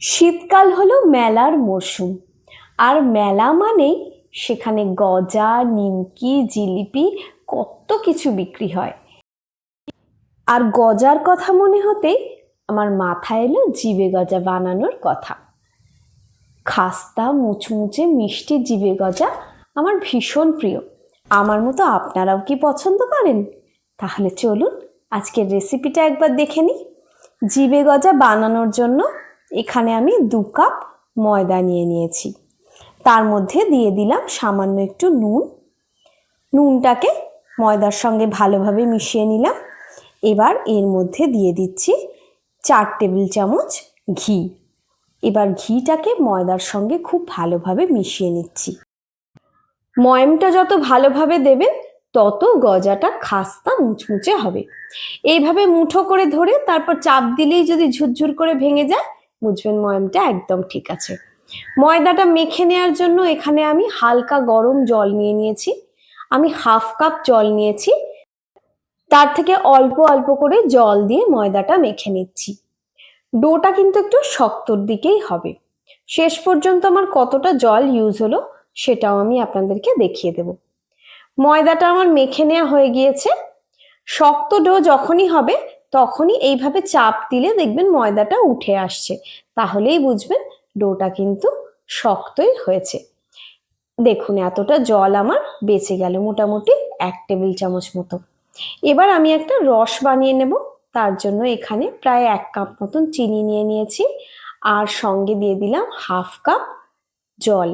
শীতকাল হলো মেলার মরশুম আর মেলা মানেই সেখানে গজা, নিমকি, জিলিপি, কত কিছু বিক্রি হয়। আর গজার কথা মনে হতেই আমার মাথায় এলো জিবে গজা বানানোর কথা। খাস্তা, মুচমুচে মিষ্টি জিবে গজা আমার ভীষণ প্রিয়। আমার মতো আপনারাও কি পছন্দ করেন? তাহলে চলুন আজকের রেসিপিটা একবার দেখে নিই। জিবে গজা বানানোর জন্য এখানে আমি দু কাপ ময়দা নিয়ে নিয়েছি। তার মধ্যে দিয়ে দিলাম সামান্য একটু নুন। নুনটাকে ময়দার সঙ্গে ভালোভাবে মিশিয়ে নিলাম। এবার এর মধ্যে দিয়ে দিচ্ছি চার টেবিল চামচ ঘি। এবার ঘিটাকে ময়দার সঙ্গে খুব ভালোভাবে মিশিয়ে নিচ্ছি। ময়মটা যত ভালোভাবে দেবেন তত গজাটা খাস্তা মুচমুচে হবে। এইভাবে মুঠো করে ধরে তারপর চাপ দিলেই যদি ঝুরঝুর করে ভেঙে যায় বুঝবেন ময়মটা? একদম ঠিক আছে। ময়দাটা মেখে নেওয়ার জন্য এখানে আমি হালকা গরম জল নিয়ে নিয়েছি। আমি হাফ কাপ জল নিয়েছি। তার থেকে অল্প অল্প করে জল দিয়ে ময়দাটা মেখে নিচ্ছি। ডোটা কিন্তু একটু শক্তর দিকেই হবে। শেষ পর্যন্ত আমার কতটা জল ইউজ হলো সেটাও আমি আপনাদেরকে দেখিয়ে দেব। ময়দাটা আমার মেখে নেওয়া হয়ে গিয়েছে। শক্ত ডো যখনই হবে তখনই এইভাবে চাপ দিলে দেখবেন ময়দাটা উঠে আসছে। তাহলেই বুঝবেন ডোটা কিন্তু শক্তই হয়েছে। দেখুন, এতটা জল আমার বেঁচে গেল মোটামুটি এক টেবিল চামচ মতো। এবার আমি একটা রস বানিয়ে নেব। তার জন্য এখানে প্রায় এক কাপ মতন চিনি নিয়ে নিয়েছি আর সঙ্গে দিয়ে দিলাম হাফ কাপ জল।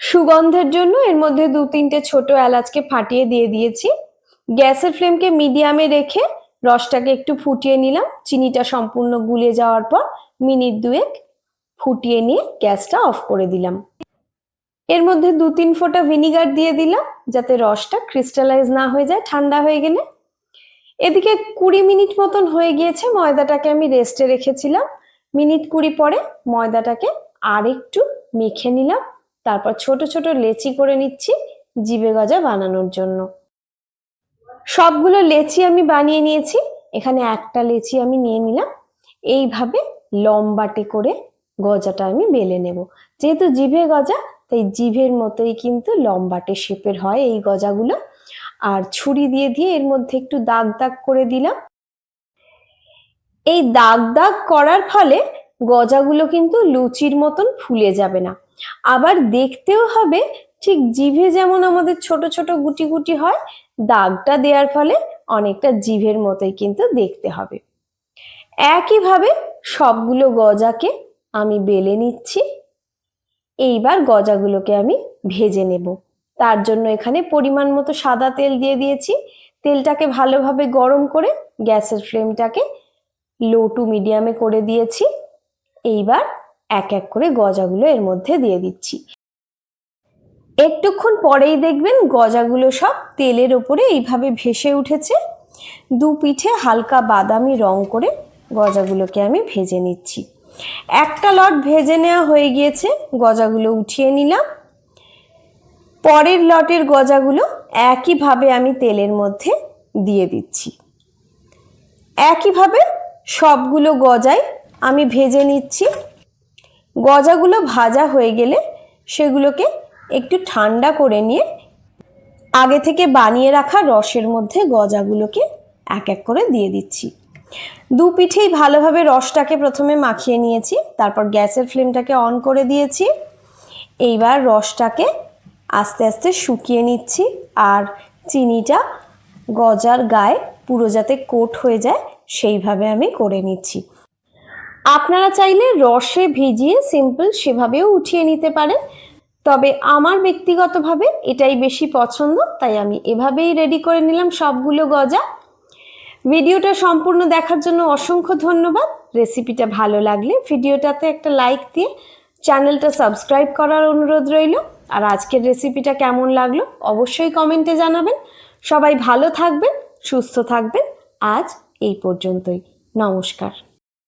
সুগন্ধের জন্য এর মধ্যে দু তিনটে ছোট এলাচকে ফাটিয়ে দিয়ে দিয়েছি। গ্যাসের ফ্লেমকে মিডিয়ামে রেখে রসটাকে একটু ফুটিয়ে নিলাম। চিনিটা সম্পূর্ণ গুলে যাওয়ার পর মিনিট দুয়েক ফুটিয়ে নিয়ে গ্যাসটা অফ করে দিলাম। এর মধ্যে দু তিন ফোঁটা ভিনিগার দিয়ে দিলাম যাতে রসটা ক্রিস্টালাইজ না হয়ে যায়, ঠান্ডা হয়ে গেলে। এদিকে কুড়ি মিনিট মতন হয়ে গিয়েছে, ময়দাটাকে আমি রেস্টে রেখেছিলাম। মিনিট কুড়ি পরে ময়দাটাকে আর একটু মেখে নিলাম। তারপর ছোট ছোট লেচি করে নিচ্ছি, জিবে গজা বানানোর জন্য। সবগুলো লেচি আমি বানিয়ে নিয়েছি। এখানে একটা লেচি আমি নিয়ে নিলাম। এইভাবে লম্বাটে করে গজাটা আমি বেলে নেব। যেহেতু জিভে গজা, তাই জিভের মতোই কিন্তু লম্বাটে শেপের হয় এই গজাগুলো। আর ছুরি দিয়ে দিয়ে এর মধ্যে একটু দাগ দাগ করে দিলাম। এই দাগ দাগ করার ফলে গজাগুলো কিন্তু লুচির মতন ফুলে যাবে না। আবার দেখতেও হবে ঠিক জিভে যেমন আমাদের ছোট ছোট গুটি গুটি হয়, দাগটা দেওয়ার ফলে অনেকটা জিভের মতোই কিন্তু দেখতে হবে। একইভাবে সবগুলো গজাকে আমি বেলে নিচ্ছি। এইবার গজাগুলোকে আমি ভেজে নেব। তার জন্য এখানে পরিমাণ মতো সাদা তেল দিয়ে দিয়েছি। তেলটাকে ভালোভাবে গরম করে গ্যাসের ফ্লেমটাকে লো টু মিডিয়ামে করে দিয়েছি। এইবার এক এক করে গজাগুলো এর মধ্যে দিয়ে দিচ্ছি। একটুক্ষণ পরেই দেখবেন গজাগুলো সব তেলের ওপরে এইভাবে ভেসে উঠেছে। দু পিঠে হালকা বাদামি রং করে গজাগুলোকে আমি ভেজে নিচ্ছি। একটা লট ভেজে নেওয়া হয়ে গিয়েছে, গজাগুলো উঠিয়ে নিলাম। পরের লটের গজাগুলো একইভাবে আমি তেলের মধ্যে দিয়ে দিচ্ছি। একইভাবে সবগুলো গজাই আমি ভেজে নিচ্ছি। গজাগুলো ভাজা হয়ে গেলে সেগুলোকে একটু ঠান্ডা করে নিয়ে আগে থেকে বানিয়ে রাখা রসের মধ্যে গজাগুলোকে এক এক করে দিয়ে দিচ্ছি। দু পিঠেই ভালোভাবে রসটাকে প্রথমে মাখিয়ে নিয়েছি, তারপর গ্যাসের ফ্লেমটাকে অন করে দিয়েছি। এইবার রসটাকে আস্তে আস্তে শুকিয়ে নিচ্ছি আর চিনিটা গজার গায়ে পুরো যাতে কোট হয়ে যায় সেইভাবে আমি করে নিচ্ছি। আপনারা চাইলে রসে ভিজিয়ে সিম্পল সেভাবেও উঠিয়ে নিতে পারেন। তবে আমার ব্যক্তিগতভাবে এটাই বেশি পছন্দ, তাই আমি এভাবেই রেডি করে নিলাম সবগুলো গজা। ভিডিওটা সম্পূর্ণ দেখার জন্য অসংখ্য ধন্যবাদ। রেসিপিটা ভালো লাগলে ভিডিওটাতে একটা লাইক দিয়ে চ্যানেলটা সাবস্ক্রাইব করার অনুরোধ রইল। আর আজকের রেসিপিটা কেমন লাগল অবশ্যই কমেন্টে জানাবেন। সবাই ভালো থাকবেন, সুস্থ থাকবেন। আজ এই পর্যন্তই। নমস্কার।